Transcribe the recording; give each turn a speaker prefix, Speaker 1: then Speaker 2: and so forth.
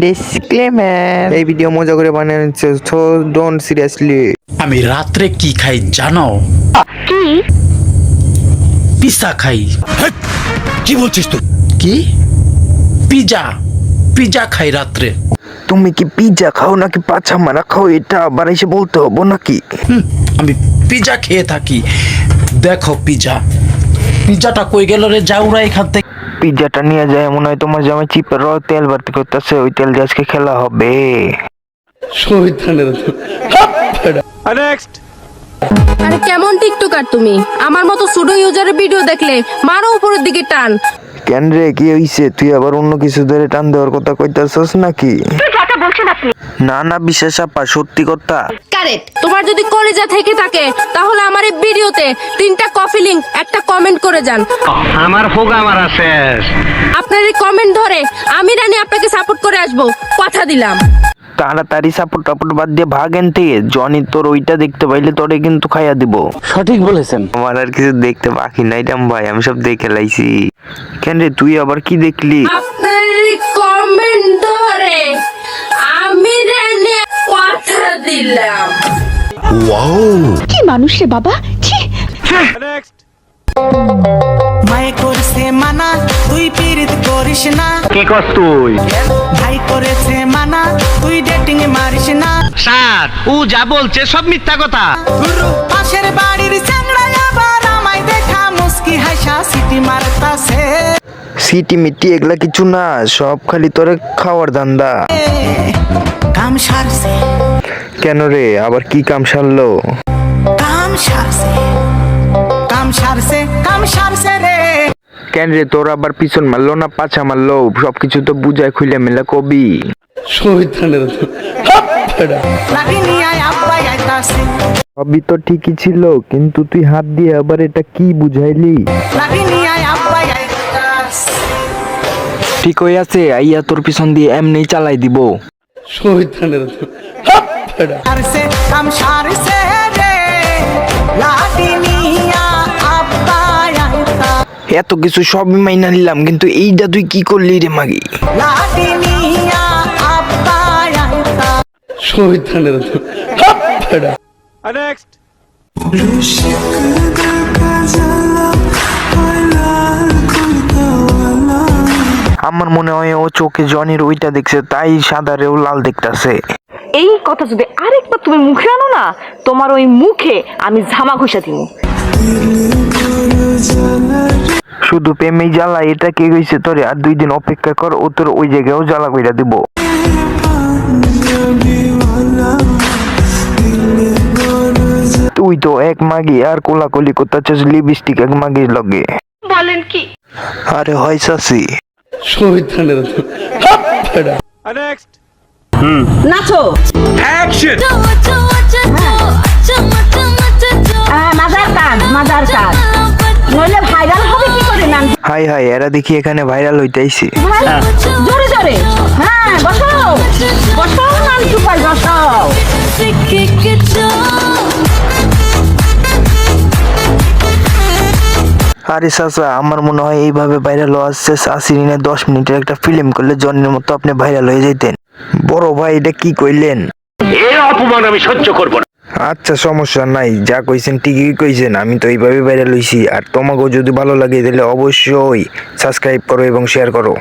Speaker 1: Disclaimer এই video মজা করে সো ডোন্ট সিরিয়াসলি
Speaker 2: আমি রাত্রে কি খাই জানো?
Speaker 3: কি?
Speaker 2: পিসা খাই।
Speaker 4: কি বলছিস তুই?
Speaker 2: কি? পিজা পিজা খাই রাত্রে।
Speaker 1: তুমি কি পিজ্জা খাও নাকি পাছা মারা খাও? এটা আবার এসে বলতে হব নাকি?
Speaker 2: হুম, আমি পিজা খেয়ে থাকি। দেখো পিজা পিজাটা কই গেল রে? যাওরা এখান থেকে।
Speaker 1: পিজ্জাটা নিয়ে যায় এমন হয় তোমার জামাই চিপের র তেল বাড়তি করতেছে ওই তেল দিয়ে আজকে খেলা হবে।
Speaker 3: আরে কেমন টিকটকার তুমি? আমার মতো সুডো ইউজারের ভিডিও দেখলে মারো উপরের দিকে টান।
Speaker 1: কেন রে কি হইছে? তুই আবার অন্য কিছু ধরে টান দেওয়ার কথা কইতাছস নাকি? না না বিশেষ আপা সত্যি কথা।
Speaker 3: কারেক্ট তোমার যদি কলেজা থেকে থাকে তাহলে আমার এই ভিডিওতে তিনটা কফি লিংক একটা কমেন্ট করে যান।
Speaker 5: আমার ফোগা মারা শেষ।
Speaker 3: আপনার এই কমেন্ট ধরে আমি রানী আপনাকে সাপোর্ট করে আসব। কথা দিলাম।
Speaker 1: তাড়াতাড়ি সাপোর্ট টাপোর্ট বাদ দিয়ে ভাগেন থেকে জনি তোর ওইটা দেখতে পাইলে তোরে কিন্তু খাইয়া দিব।
Speaker 5: সঠিক বলেছেন।
Speaker 1: আমার আর কিছু দেখতে বাকি নাই রাম ভাই আমি সব দেখে লাইছি। কেন রে তুই আবার কি দেখলি?
Speaker 3: আপনার দিলাম।
Speaker 6: কি মানুষ রে বাবা? ছি।
Speaker 7: মায়ে করছে মানা তুই পীড়িত করিস না।
Speaker 5: কি কস তুই?
Speaker 7: ভাই করেছে মানা তুই ডেটিং এ মারিস না।
Speaker 5: স্যার ও যা বলছে সব মিথ্যা কথা।
Speaker 7: পাশের বাড়ির চ্যাংড়া আবার আমায় দেখা মুস্কি হাসা সিটি মারতাছে।
Speaker 1: সিটি মিটি এগুলা কিছু না সব খালি তোরে খাওয়ার ধান্দা।
Speaker 7: কাম সারছে।
Speaker 1: কেন রে? আবার কি কাম সারলো?
Speaker 7: কাম সারছে কাম সারছে কাম সারছে রে।
Speaker 1: কেন রে তোর আবার পিছন মারলো না পাছা মারলো? সবকিছু তো বুঝায় খুলে মেলা কবি। সবই তো ঠিকই ছিল কিন্তু তুই হাত দিয়ে আবার এটা কি বুঝাইলি? ঠিক হয়ে আছে আইয়া তোর পিছন দিয়ে এমনি চালাই দিব।
Speaker 7: কাম রে
Speaker 1: এত কিছু সবই মাইনা নিলাম কিন্তু এইটা তুই কি করলি রে মাগি? আমার মনে হয় ও চোখে জনির ওইটা দেখছে তাই সাদারেও লাল দেখতাছে।
Speaker 8: এই কথা যদি আরেকবার তুমি মুখে আনো না তোমার ওই মুখে আমি ঝামা ঘষা দিব।
Speaker 1: শুধু প্রেমেই জ্বালা এটা কে গেছে তোরে? আর দুই দিন অপেক্ষা কর ও তোর ওই জায়গায়ও জ্বালা কইরা দিব। তুই তো এক মাগি আর কোলাকুলি করতেছিস লিপস্টিক এক মাগির লগে।
Speaker 8: বলেন কি?
Speaker 1: আরে হয় সাসি
Speaker 8: নাচো হ্যাঁ, মাজার কাজ মাজার কাজ নইলে ভাইরাল হবে কি করে নাম
Speaker 1: হাই হাই এরা দেখি এখানে ভাইরাল হইতাইছে
Speaker 8: জোরে জোরে হ্যাঁ বসো বসো নাম সুপার বসো
Speaker 1: আরে চাচা আমার মনে হয় এইভাবে ভাইরাল হওয়া আসছে আসিরিনে দশ মিনিটের একটা ফিল্ম করলে জনের মতো আপনি ভাইরাল হয়ে যেতেন বড় ভাই এটা কি কইলেন?
Speaker 5: এর অপমান আমি সহ্য করব না।
Speaker 1: আচ্ছা সমস্যা নাই। যা কইছেন ঠিকই কইছেন আমি তো এইভাবে বাইরে লইছি। আর তোমাকেও যদি ভালো লাগে তাহলে অবশ্যই সাবস্ক্রাইব করো এবং শেয়ার করো।